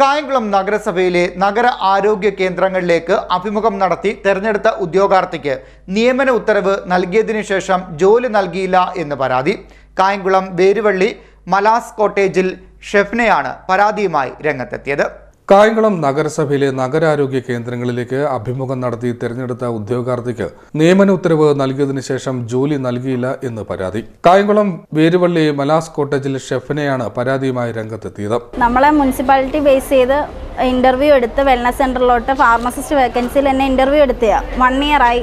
കായംകുളം നഗരസഭയിലെ നഗര ആരോഗ്യ കേന്ദ്രങ്ങളിലേക്ക് അഭിമുഖം നടത്തി തെരഞ്ഞെടുത്ത ഉദ്യോഗാർത്ഥിക്ക് നിയമന ഉത്തരവ് നൽകിയതിനു ശേഷം ജോലി നൽകിയില്ല എന്ന് പരാതി. കായംകുളം വേരുവള്ളി മലാസ് കോട്ടേജിൽ ഷെഫ്നയാണ് പരാതിയുമായി രംഗത്തെത്തിയത്. കായംകുളം നഗരസഭയിലെ നഗരാരോഗ്യ കേന്ദ്രങ്ങളിലേക്ക് അഭിമുഖം നടത്തി തെരഞ്ഞെടുത്ത ഉദ്യോഗാർത്ഥിക്ക് നിയമന ഉത്തരവ് നൽകിയതിനു ശേഷം ജോലി നൽകിയില്ല എന്ന് പരാതി. കായംകുളം വേരുവള്ളി മലാസ് കോട്ടേജിൽ ഷെഫിനെയാണ് പരാതിയുമായി രംഗത്തെത്തിയത്. നമ്മളെ മുനിസിപ്പാലിറ്റി ബേസ് ചെയ്ത് ഇന്റർവ്യൂ എടുത്ത് വെൽനസ് സെന്ററിലോട്ട് ഫാർമസിസ്റ്റ് വേക്കൻസിയിൽ എന്നെ ഇന്റർവ്യൂ എടുത്തതാണ് വൺ ഇയർ ആയി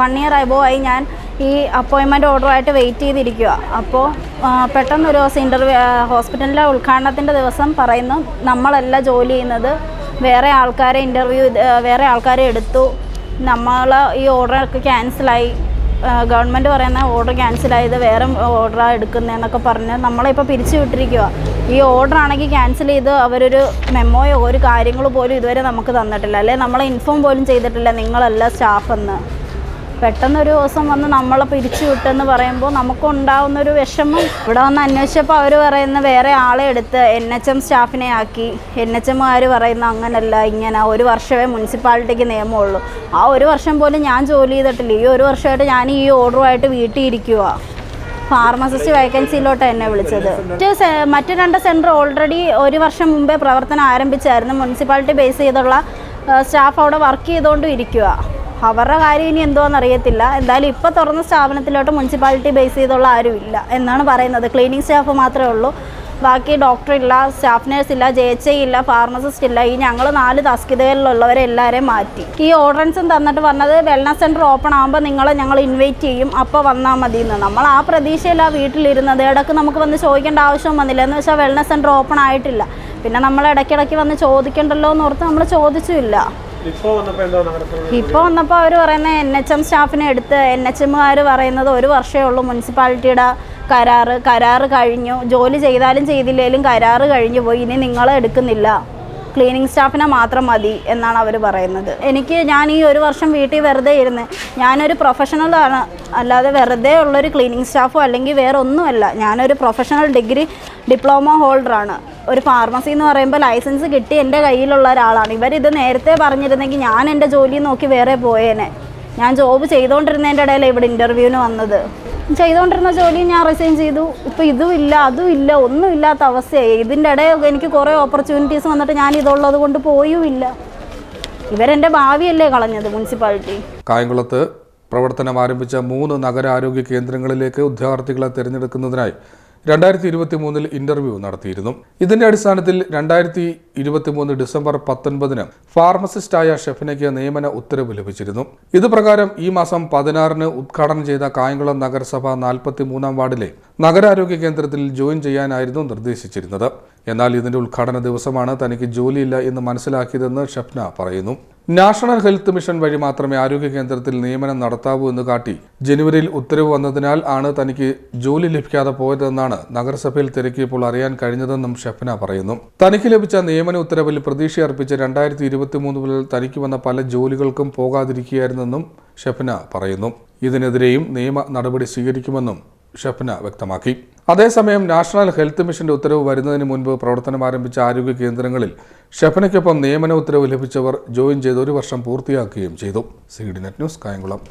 വൺ ഇയർ ആയി ആയി ഞാൻ ഈ അപ്പോയിൻമെന്റ് ഓർഡറായിട്ട് വെയിറ്റ് ചെയ്തിരിക്കുക അപ്പോൾ പെട്ടെന്ന് ഒരു ദിവസം ഇന്റർവ്യൂ ഹോസ്പിറ്റലിലെ ഉദ്ഘാടനത്തിന്റെ ദിവസം പറയുന്നു നമ്മളല്ല ജോലി ചെയ്യുന്നത്. വേറെ ആൾക്കാരെ ഇന്റർവ്യൂ വേറെ ആൾക്കാരെ എടുത്തു. നമ്മൾ ഈ ഓർഡറൊക്കെ ക്യാൻസലായി ഗവൺമെന്റ് പറയുന്ന ഓർഡർ ക്യാൻസലായത് വേറെ ഓർഡറാണ് എടുക്കുന്നതെന്നൊക്കെ പറഞ്ഞ് നമ്മളിപ്പോൾ പിരിച്ചു വിട്ടിരിക്കുക ഈ ഓർഡർ ആണെങ്കിൽ ക്യാൻസൽ ചെയ്ത് അവരൊരു മെമ്മോയോ ഒരു കാര്യങ്ങളോ പോലും ഇതുവരെ നമുക്ക് തന്നിട്ടില്ല. അല്ലെ? നമ്മളെ ഇൻഫോം പോലും ചെയ്തിട്ടില്ല നിങ്ങളല്ല സ്റ്റാഫെന്ന് പെട്ടെന്ന് ഒരു ദിവസം വന്ന് നമ്മളെ പിരിച്ചു വിട്ടെന്ന് പറയുമ്പോൾ നമുക്കുണ്ടാവുന്ന ഒരു വിഷമം. ഇവിടെ വന്ന് അന്വേഷിച്ചപ്പോൾ അവർ പറയുന്ന വേറെ ആളെ എടുത്ത് എൻ എച്ച് എം സ്റ്റാഫിനെ ആക്കി. എൻ എച്ച് എമ്മുകാർ പറയുന്ന അങ്ങനല്ല ഇങ്ങനെ ഒരു വർഷമേ മുനിസിപ്പാലിറ്റിക്ക് നിയമമുള്ളൂ. ആ ഒരു വർഷം പോലും ഞാൻ ജോലി ചെയ്തിട്ടില്ല. ഈ ഒരു വർഷമായിട്ട് ഞാൻ ഈ ഓർഡറുമായിട്ട് വീട്ടിൽ ഇരിക്കുക ഫാർമസിസ്റ്റ് വേക്കൻസിയിലോട്ട് എന്നെ വിളിച്ചത്. മറ്റു മറ്റ് രണ്ട് സെന്റർ ഓൾറെഡി ഒരു വർഷം മുമ്പേ പ്രവർത്തനം ആരംഭിച്ചായിരുന്നു. മുനിസിപ്പാലിറ്റി ബേസ് ചെയ്തുള്ള സ്റ്റാഫ് അവിടെ വർക്ക് ചെയ്തുകൊണ്ടും ഇരിക്കുക അവരുടെ കാര്യം ഇനി എന്തോന്ന് അറിയത്തില്ല. എന്തായാലും ഇപ്പോൾ തുറന്ന സ്ഥാപനത്തിലോട്ട് മുനിസിപ്പാലിറ്റി ബേസ് ചെയ്തുള്ള ആരും ഇല്ല എന്നാണ് പറയുന്നത്. ക്ലീനിങ് സ്റ്റാഫ് മാത്രമേ ഉള്ളൂ. ബാക്കി ഡോക്ടർ ഇല്ല സ്റ്റാഫ് നേഴ്സ് ഇല്ല ജെ എച്ച് ഇല്ല ഫാർമസിസ്റ്റ് ഇല്ല. ഈ ഞങ്ങൾ നാല് തസ്കിതകളിലുള്ളവരെ എല്ലാവരെയും മാറ്റി. ഈ ഓർഡറൻസും തന്നിട്ട് പറഞ്ഞത് വെൽനസ് സെന്റർ ഓപ്പൺ ആകുമ്പോൾ നിങ്ങളെ ഞങ്ങൾ ഇൻവൈറ്റ് ചെയ്യും. അപ്പോൾ വന്നാൽ മതി എന്ന് നമ്മൾ ആ പ്രതീക്ഷയില്ല വീട്ടിലിരുന്നത്. ഇടയ്ക്ക് നമുക്ക് വന്ന് ചോദിക്കേണ്ട ആവശ്യം വന്നില്ല. എന്ന് വെച്ചാൽ വെൽനസ് സെന്റർ ഓപ്പൺ ആയിട്ടില്ല. പിന്നെ നമ്മൾ ഇടയ്ക്കിടയ്ക്ക് വന്ന് ചോദിക്കണ്ടല്ലോ എന്ന് ഓർത്ത് നമ്മൾ ചോദിച്ചുമില്ല ഇപ്പോൾ വന്നപ്പോൾ അവർ പറയുന്നത് എൻ എച്ച് എം സ്റ്റാഫിനെ എടുത്ത് എൻ എച്ച് എമ്മുകാർ പറയുന്നത് ഒരു വർഷമേ ഉള്ളൂ മുനിസിപ്പാലിറ്റിയുടെ കരാറ്. കരാറ് കഴിഞ്ഞു. ജോലി ചെയ്താലും ചെയ്തില്ലേലും കരാറ് കഴിഞ്ഞു പോയി. ഇനി നിങ്ങളെ എടുക്കുന്നില്ല. ക്ലീനിങ് സ്റ്റാഫിനെ മാത്രം മതി എന്നാണ് അവർ പറയുന്നത്. എനിക്ക് ഞാൻ ഈ ഒരു വർഷം വീട്ടിൽ വെറുതെ ഇരുന്ന് ഞാനൊരു പ്രൊഫഷണലാണ് അല്ലാതെ വെറുതെ ഉള്ളൊരു ക്ലീനിങ് സ്റ്റാഫോ അല്ലെങ്കിൽ വേറെ ഒന്നുമല്ല ഞാനൊരു പ്രൊഫഷണൽ ഡിഗ്രി ഡിപ്ലോമ ഹോൾഡറാണ് ഒരു ഫാർമസി എന്ന് പറയുമ്പോൾ ലൈസൻസ് കിട്ടി എന്റെ കയ്യിലുള്ള ഒരാളാണ്. ഇവരിത് നേരത്തെ പറഞ്ഞിരുന്നെങ്കിൽ ഞാൻ എന്റെ ജോലി നോക്കി വേറെ പോയേനെ. ഞാൻ ജോബ് ചെയ്തുകൊണ്ടിരുന്നതിന്റെ ഇടയിൽ ഇവിടെ ഇന്റർവ്യൂവിന് വന്നത്. ചെയ്തുകൊണ്ടിരുന്ന ജോലി ഞാൻ റിസൈൻ ചെയ്തു. ഇപ്പോൾ ഇതും ഇല്ല അതും ഇല്ല ഒന്നും ഇല്ലാത്ത അവസ്ഥയായി. ഇതിന്റെ ഇടയിൽ എനിക്ക് കുറേ ഓപ്പർച്യൂണിറ്റീസ് വന്നിട്ട് ഞാൻ ഇതുള്ളത് കൊണ്ട് പോയും ഇല്ല. ഇവരെന്റെ ഭാവിയല്ലേ കളഞ്ഞത് മുനിസിപ്പാലിറ്റി. കായംകുളത്ത് പ്രവർത്തനം ആരംഭിച്ച മൂന്ന് നഗരാരോഗ്യ കേന്ദ്രങ്ങളിലേക്ക് ഉദ്യോഗാർത്ഥികളെ തിരഞ്ഞെടുക്കുന്നതിനായി രണ്ടായിരത്തി ഇരുപത്തി മൂന്നിൽ ഇന്റർവ്യൂ നടത്തിയിരുന്നു. ഇതിന്റെ അടിസ്ഥാനത്തിൽ രണ്ടായിരത്തി ഇരുപത്തി മൂന്ന് ഡിസംബർ പത്തൊൻപതിന് ഫാർമസിസ്റ്റായ ഷെഫിനയ്ക്ക് നിയമന ഉത്തരവ് ലഭിച്ചിരുന്നു. ഇത് പ്രകാരം ഈ മാസം പതിനാറിന് ഉദ്ഘാടനം ചെയ്ത കായംകുളം നഗരസഭ നാൽപ്പത്തി മൂന്നാം വാർഡിലെ നഗരാരോഗ്യ കേന്ദ്രത്തിൽ ജോയിൻ ചെയ്യാനായിരുന്നു നിർദ്ദേശിച്ചിരുന്നത്. എന്നാൽ ഇതിന്റെ ഉദ്ഘാടന ദിവസമാണ് തനിക്ക് ജോലിയില്ല എന്ന് മനസ്സിലാക്കിയതെന്ന് ഷെഫ്ന പറയുന്നു. നാഷണൽ ഹെൽത്ത് മിഷൻ വഴി മാത്രമേ ആരോഗ്യ കേന്ദ്രത്തിൽ നിയമനം നടത്താവൂ എന്ന് കാട്ടി ജനുവരിയിൽ ഉത്തരവ് വന്നതിനാൽ ആണ് തനിക്ക് ജോലി ലഭിക്കാതെ പോയതെന്നാണ് നഗരസഭയിൽ തിരക്കിയപ്പോൾ അറിയാൻ കഴിഞ്ഞതെന്നും ഷെഫ്ന പറയുന്നു. തനിക്ക് ലഭിച്ച നിയമന ഉത്തരവിൽ പ്രതീക്ഷ അർപ്പിച്ച രണ്ടായിരത്തി ഇരുപത്തി മുതൽ തനിക്ക് വന്ന പല ജോലികൾക്കും പോകാതിരിക്കുകയായിരുന്നെന്നും ഷെഫ്ന പറയുന്നു. ഇതിനെതിരെയും നിയമ നടപടി സ്വീകരിക്കുമെന്നും ഷെഫ്ന വ്യക്തമാക്കി. അതേസമയം നാഷണൽ ഹെൽത്ത് മിഷന്റെ ഉത്തരവ് വരുന്നതിന് മുൻപ് പ്രവർത്തനം ആരംഭിച്ച ആരോഗ്യ കേന്ദ്രങ്ങളിൽ ഷെഫനയ്ക്കൊപ്പം നിയമന ഉത്തരവ് ലഭിച്ചവർ ജോയിൻ ചെയ്ത് ഒരു വർഷം പൂർത്തിയാക്കുകയും ചെയ്തു. C D net news Kayamkulam.